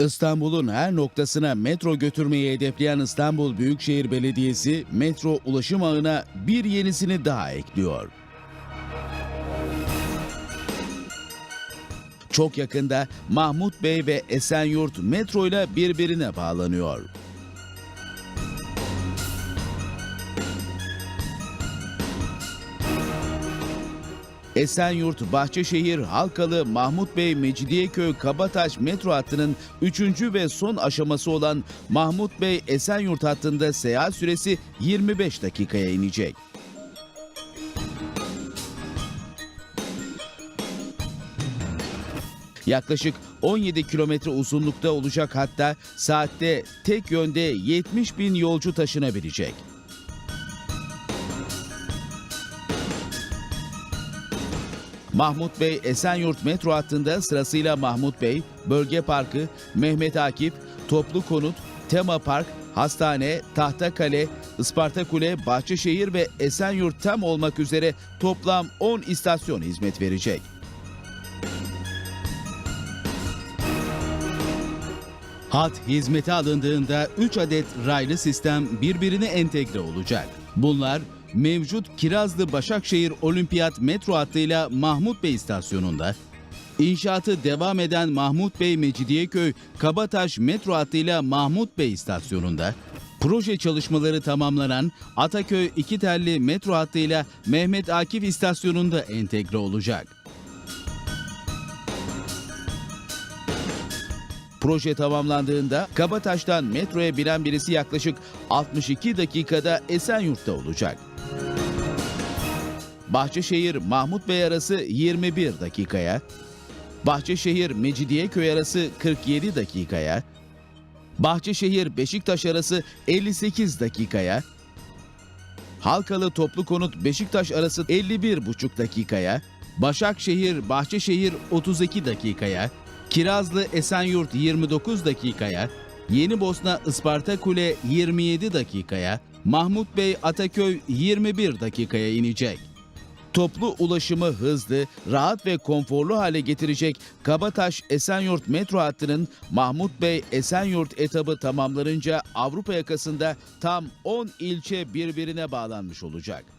İstanbul'un her noktasına metro götürmeyi hedefleyen İstanbul Büyükşehir Belediyesi metro ulaşım ağına bir yenisini daha ekliyor. Çok yakında Mahmut Bey ve Esenyurt metro ile birbirine bağlanıyor. Esenyurt, Bahçeşehir, Halkalı, Mahmut Bey, Mecidiyeköy, Kabataş metro hattının 3. ve son aşaması olan Mahmut Bey Esenyurt hattında seyahat süresi 25 dakikaya inecek. Yaklaşık 17 kilometre uzunlukta olacak hatta saatte tek yönde 70 bin yolcu taşınabilecek. Mahmut Bey Esenyurt metro hattında sırasıyla Mahmut Bey, Bölge Parkı, Mehmet Akif, Toplu Konut, Tema Park, Hastane, Tahtakale, Isparta Kule, Bahçeşehir ve Esenyurt tam olmak üzere toplam 10 istasyon hizmet verecek. Hat hizmete alındığında 3 adet raylı sistem birbirine entegre olacak. Bunlar mevcut Kirazlı Başakşehir Olimpiyat metro hattıyla Mahmut Bey istasyonunda, inşaatı devam eden Mahmut Bey Mecidiyeköy Kabataş metro hattıyla Mahmut Bey istasyonunda, proje çalışmaları tamamlanan Ataköy İki Telli metro hattıyla Mehmet Akif istasyonunda entegre olacak. Proje tamamlandığında Kabataş'tan metroya bilen birisi yaklaşık 62 dakikada Esenyurt'ta olacak. Bahçeşehir Mahmut Bey arası 21 dakikaya, Bahçeşehir Mecidiyeköy arası 47 dakikaya, Bahçeşehir Beşiktaş arası 58 dakikaya, Halkalı Toplu Konut Beşiktaş arası 51,5 dakikaya, Başakşehir Bahçeşehir 32 dakikaya, Kirazlı Esenyurt 29 dakikaya, Yeni Bosna Isparta Kule 27 dakikaya, Mahmut Bey Ataköy 21 dakikaya inecek. Toplu ulaşımı hızlı, rahat ve konforlu hale getirecek Kabataş Esenyurt metro hattının Mahmut Bey Esenyurt etabı tamamlanınca Avrupa yakasında tam 10 ilçe birbirine bağlanmış olacak.